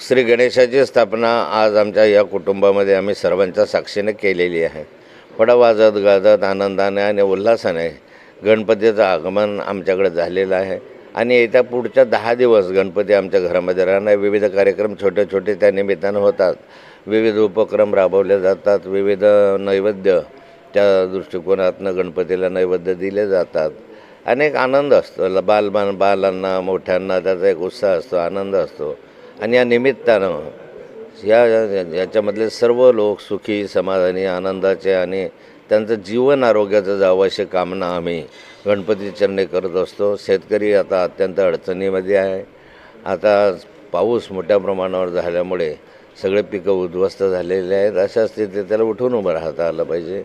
श्री गणेशाची स्थापना आज आमच्या या कुटुंबामध्ये आम्ही सर्वांच्या साक्षीने केलेली आहे. फड वाजत गाजत आनंदाने आणि उल्हासाने गणपतीचं आगमन आमच्याकडे झालेलं आहे. आणि येत्या पुढच्या दहा दिवस गणपती आमच्या घरामध्ये राहणार. विविध कार्यक्रम छोटे छोटे त्या निमित्तानं होतात. विविध उपक्रम राबवले जातात. विविध नैवेद्य त्या दृष्टिकोनातनं गणपतीला नैवेद्य दिले जातात. अनेक आनंद असतो. बालबान बालांना मोठ्यांना त्याचा एक उत्साह असतो आनंद असतो. आणि या निमित्तानं या याच्यामधले सर्व लोक सुखी समाधानी आनंदाचे आणि त्यांचं जीवन आरोग्याचं जावं अशी कामना आम्ही गणपती चरणे करत असतो. शेतकरी आता अत्यंत अडचणीमध्ये आहे. आता पाऊस मोठ्या प्रमाणावर झाल्यामुळे सगळे पिकं उद्ध्वस्त झालेले आहेत. अशा स्थितीत त्याला उठून उभं राहता आलं पाहिजे.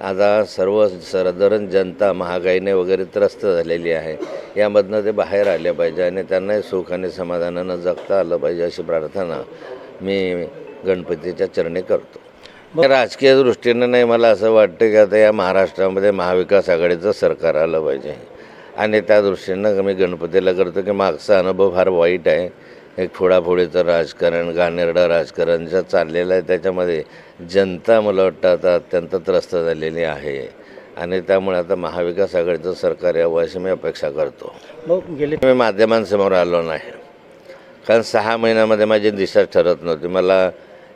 आता सर्व साधारण जनता महागाईने वगैरे त्रस्त झालेली आहे. यामधनं ते बाहेर आले पाहिजे आणि त्यांनाही सुख आणि समाधानानं जगता आलं पाहिजे अशी प्रार्थना मी गणपतीच्या चरणी करतो. राजकीय दृष्टीनं नाही मला असं वाटतं की आता या महाराष्ट्रामध्ये महाविकास आघाडीचं सरकार आलं पाहिजे. आणि त्या दृष्टीनं मी गणपतीला करतो की मागचा अनुभव फार वाईट आहे. एक फोडाफोडीचं राजकारण घाणेरडं राजकारण जे चाललेलं आहे त्याच्यामध्ये जनता मला वाटतं आता अत्यंत त्रस्त झालेली आहे. आणि त्यामुळे आता महाविकास आघाडीचं सरकार यावं अशी मी अपेक्षा करतो. मग गेले मी माध्यमांसमोर आलो नाही. कारण सहा महिन्यामध्ये माझी दिशा ठरत नव्हती. मला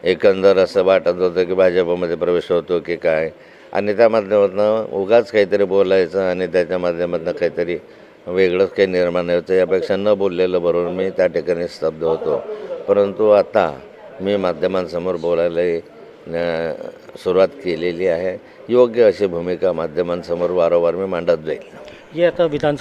एकंदर असं वाटत होतं की भाजपमध्ये प्रवेश होतो की काय. आणि त्या माध्यमातून उगाच काहीतरी बोलायचं आणि त्याच्या माध्यमातून काहीतरी वेगळंच काही निर्माण होतं. यापेक्षा न बोललेलं बरोबर मी त्या ठिकाणी स्तब्ध होतो. परंतु आता मी माध्यमांसमोर बोलायला सुरुवात केलेली आहे. योग्य अशी भूमिका माध्यमांसमोर वारंवार मी मांडत जाईल. हे आता विधानसभा